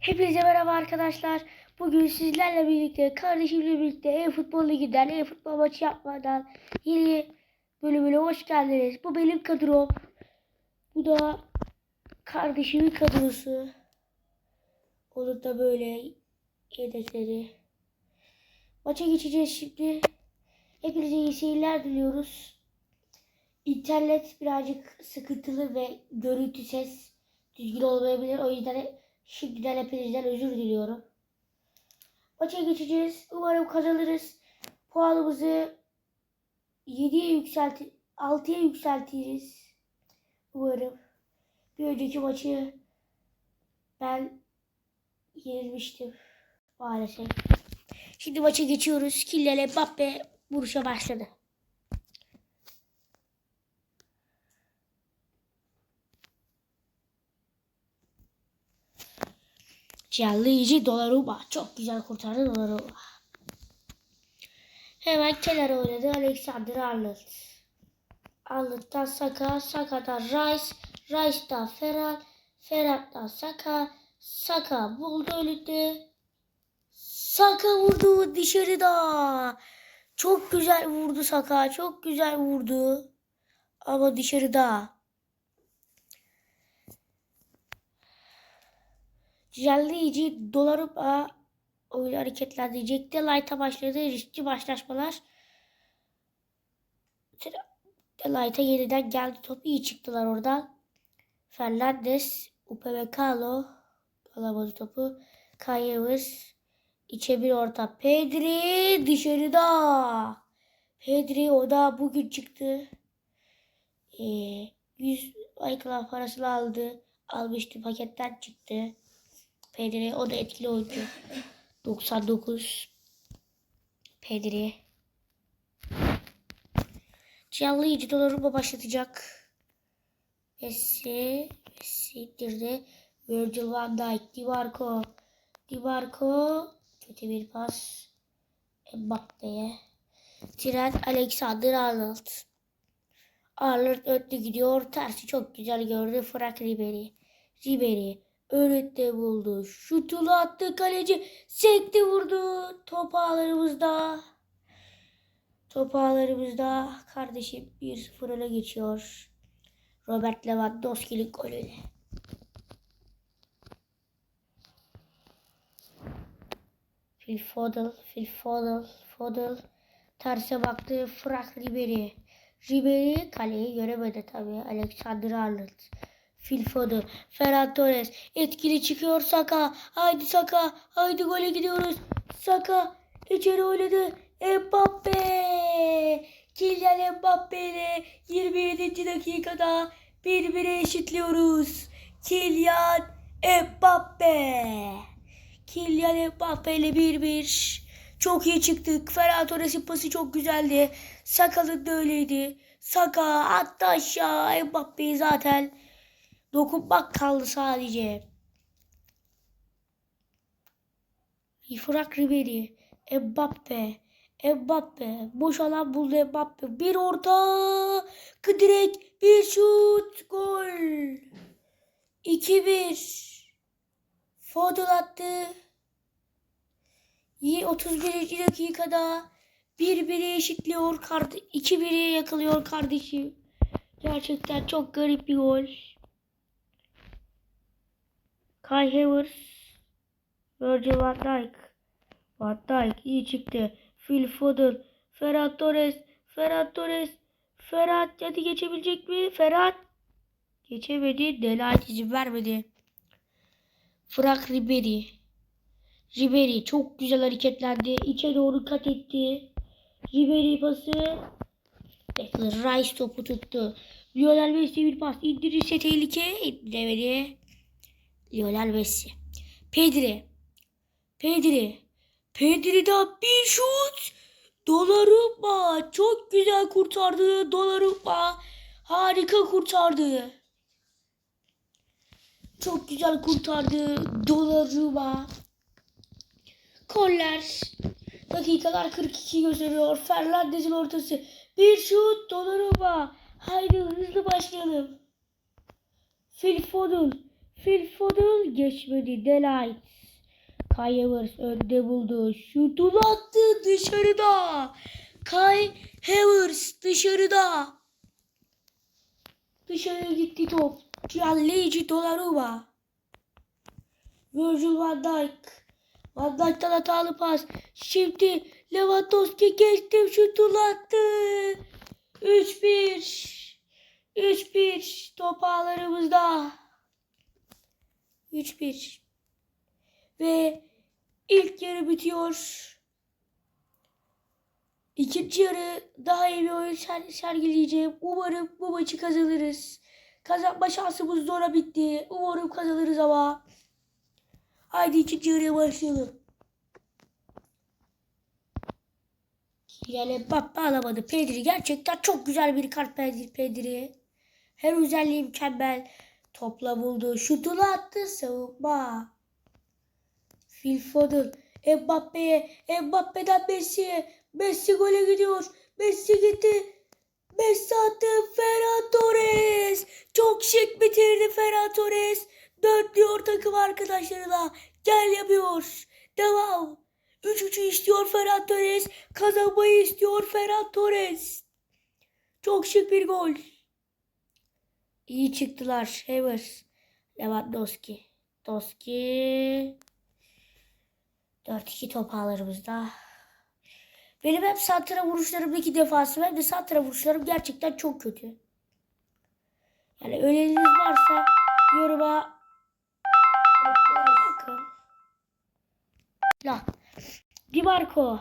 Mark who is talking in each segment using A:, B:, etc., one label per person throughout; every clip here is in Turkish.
A: Hepinize merhaba arkadaşlar. Bugün sizlerle birlikte, kardeşimle birlikte e-futbol liginden, e-futbol maçı yapmadan yeni bölümüne hoş geldiniz. Bu benim kadrom. Bu da kardeşimin kadrosu. Onun da böyle yedekleri. Maça geçeceğiz şimdi. Hepinize iyi seyirler diliyoruz. İnternet birazcık sıkıntılı ve görüntü ses düzgün olmayabilir. O yüzden şimdiden hepinizden özür diliyorum. Maça geçeceğiz. Umarım kazanırız. Puanımızı 7'ye yükselti 6'ya yükseltiriz. Umarım. Bir önceki maçı ben yenilmiştim maalesef. Şimdi maça geçiyoruz. Kylian Mbappe vuruşa başladı. Gianluigi Donnarumma. Çok güzel kurtardı Donnarumma. Hemen kenara oynadı Alexander Arnold. Arnold'dan Saka, Saka'dan Rice, Rice'dan Ferhat, Ferhat'tan Saka, Saka buldu önünde. Saka vurdu dışarıda. Çok güzel vurdu Saka, çok güzel vurdu. Ama dışarıda. Gianluigi Donnarumma oyunu hareketlendirecekti. Light'a başladı. Riskli başlaşmalar. Light'a yeniden geldi top. iyi çıktılar oradan. Fernandes, Upamecano alamadı topu. Kayevers içe bir orta. Pedri dışarıda. Pedri o da bugün çıktı. Ee, 100 Aykılan parasını aldı. Almıştı paketten çıktı. Pedri o da etkili oyuncu. 99 Pedri. Gianluigi Donnarumma başlatacak. Messi. Messi indirdi. Virgil van Dijk. Di Marco. Di. Kötü bir pas. Mbappe'ye. Trent Alexander Arnold. Arnold önde gidiyor. Tersi çok güzel gördü. Frank Ribery. Ribery. Önünde buldu. Şutunu attı kaleci. Sekti vurdu. Top ağlarımızda. Top ağlarımızda. Kardeşim 1-0 öne geçiyor. Robert Lewandowski'nin golüyle. Phil Foden, Phil Foden, Foden terse baktı. Frank Ribery. Ribery kaleyi göremedi tabii. Alexander Arnold. Phil Foden, Ferran Torres etkili çıkıyor Saka. Haydi Saka, haydi gole gidiyoruz. Saka içeri oynadı. Mbappe. Kylian Mbappe ile 27. dakikada birbirine eşitliyoruz. Kylian Mbappe. Kylian Mbappe ile 1-1. Çok iyi çıktık. Ferran Torres'in pası çok güzeldi. Saka'nın da öyleydi. Saka attı aşağı. Mbappe'yi zaten dokunmak kaldı sadece. Frank Ribery, Mbappe, Mbappe, boş alan buldu Mbappe. Bir orta, direkt bir şut, gol. 2-1. Foden attı. İyi 31. dakikada 1-1'e eşitliyor. 2-1'e yakalıyor kardeşim. Gerçekten çok garip bir gol. Kai Havertz, Virgil van Dijk. Van Dijk iyi çıktı. Phil Foden, Ferhat Torres, Ferhat Torres, Ferhat hadi geçebilecek mi? Ferhat geçemedi. Delight izin vermedi. Frank Ribery. Ribery çok güzel hareketlendi. İçe doğru kat etti. Ribery pası. Declan Rice topu tuttu. Lionel Messi bir pas indirirse tehlike. İndiremedi. Lionel Messi. Pedri. Pedri. Pedri'den bir şut. Donnarumma. Çok güzel kurtardı. Donnarumma. Harika kurtardı. Çok güzel kurtardı. Donnarumma. Koller. Dakikalar 42 gösteriyor. Fernandez'in ortası. Bir şut. Donnarumma. Haydi hızlı başlayalım. Phil Foden. Phil geçmedi. Delight. Havertz önde buldu. Şutunu attı dışarıda. Kai Havertz dışarıda. Dışarıya gitti top. Gianluigi Donnarumma. Virgil van Dijk. Van Dijk'tan hatalı pas. Şimdi Lewandowski geçti şutunu attı. 3-1. 3-1 top ağlarımızda. 3-1. Ve ilk yarı bitiyor. İkinci yarı daha iyi bir oyun ser- sergileyeceğim. Umarım bu maçı kazanırız. Kazanma şansımız zora bitti. Umarım kazanırız ama. Haydi ikinci yarıya başlayalım. Yani Mbappe alamadı. Pedri gerçekten çok güzel bir kart Pedri. Pedri. Her özelliği mükemmel. Topla buldu. Şutunu attı. Savunma. Phil Foden. Mbappe'ye. Mbappe'den Messi'ye. Messi gole gidiyor. Messi gitti. Messi attı. Ferran Torres. Çok şık bitirdi Ferran Torres. Dört diyor takım arkadaşlarına. Gel yapıyor. Devam. 3-3'ü istiyor Ferran Torres. Kazanmayı istiyor Ferran Torres. Çok şık bir gol. İyi çıktılar. Havers. Lewandowski. Doski. 4-2 top ağlarımızda. Benim hem santra vuruşlarımdaki defansım hem de santra vuruşlarım gerçekten çok kötü. Yani öneriniz varsa yoruma bakın. La. Di Marco.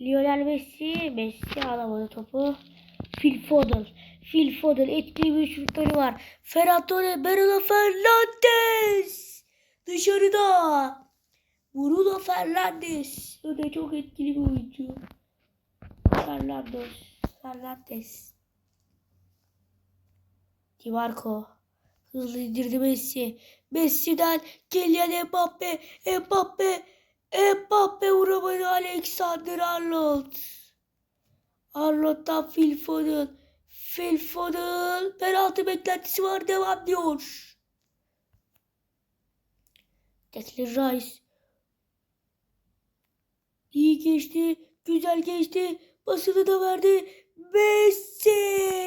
A: Lionel Messi. Messi alamadı topu. Phil Foden. Phil Foden etkili bir şutları var. Ferran Torres. Bruno Fernandes. Dışarıda. Bruno Fernandes. O da çok etkili bir oyuncu. Fernandes. Fernandes. Di Marco. Hızlı indirdi Messi. Messi'den Kylian Mbappe. Mbappe. Mbappe vuramadı Alexander Arnold. Arnold'dan Phil Foden. Phil Foden. Penaltı beklentisi var. Devam diyor. Declan Rice. İyi geçti. Güzel geçti. Basını da verdi. Messi.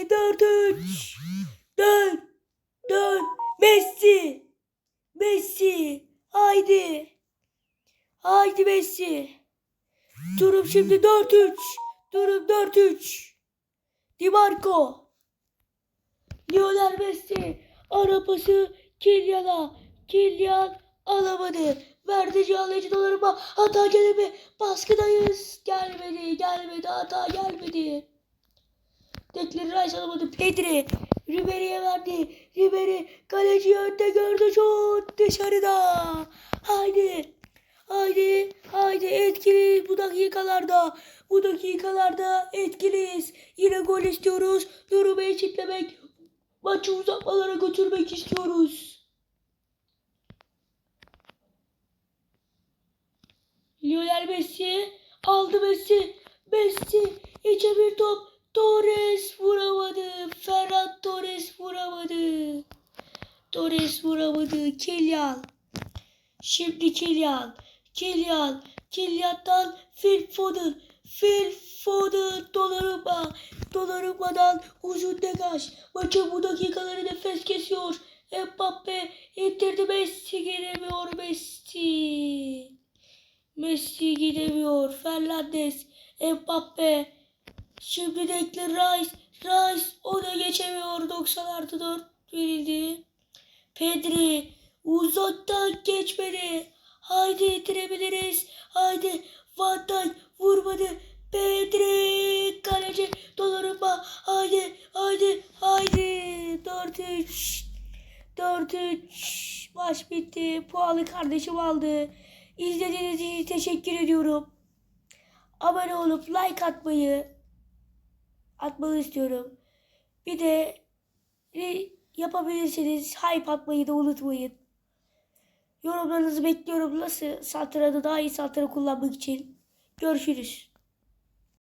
A: 4-3. Dön. Dön. Messi. Messi. Haydi. Haydi Messi. Durum şimdi 4-3. Durum 4-3. Di Marco. Lionel Messi. Arapası Kylian'a. Kylian alamadı. Verdi Cihanlıcı dolarıma. Hata gelme. Baskıdayız. Gelmedi. Gelmedi. Hata gelmedi. Declan Rice alamadı. Pedri. Ribery'e verdi. Ribery kaleci önde gördü. Şut dışarıda. Haydi. Haydi. Haydi etkili bu dakikalarda. Bu dakikalarda etkiliyiz. Yine gol istiyoruz. Yorumu eşitlemek. Maçı uzatmalara götürmek istiyoruz. Lionel Messi aldı Messi. Messi içe bir top. Torres vuramadı. Ferran Torres vuramadı. Torres vuramadı. Kylian. Şimdi Kylian. Kylian. Kylian'dan Phil Foden. Phil Foden. Donnarumma. Donnarumma'dan uzun degaj. Maçın bu dakikaları nefes kesiyor. Mbappe indirdi Messi gidemiyor Messi. Messi gidemiyor. Fernandes. Mbappe. Şimdi Declan Rice. Rice o da geçemiyor. 90 artı 4 verildi. Pedri. Uzaktan geçmedi. Haydi itirebiliriz. Haydi. Van Dijk vurmadı. Pedri. Kaleci. Donnarumma. Haydi. Haydi. Haydi. 4-3. 4-3. Maç bitti. Puanı kardeşim aldı. İzlediğiniz için teşekkür ediyorum. Abone olup like atmayı atmanı istiyorum. Bir de yapabilirseniz hype atmayı da unutmayın. Yorumlarınızı bekliyorum. Nasıl satranı daha iyi satranı kullanmak için. Görüşürüz.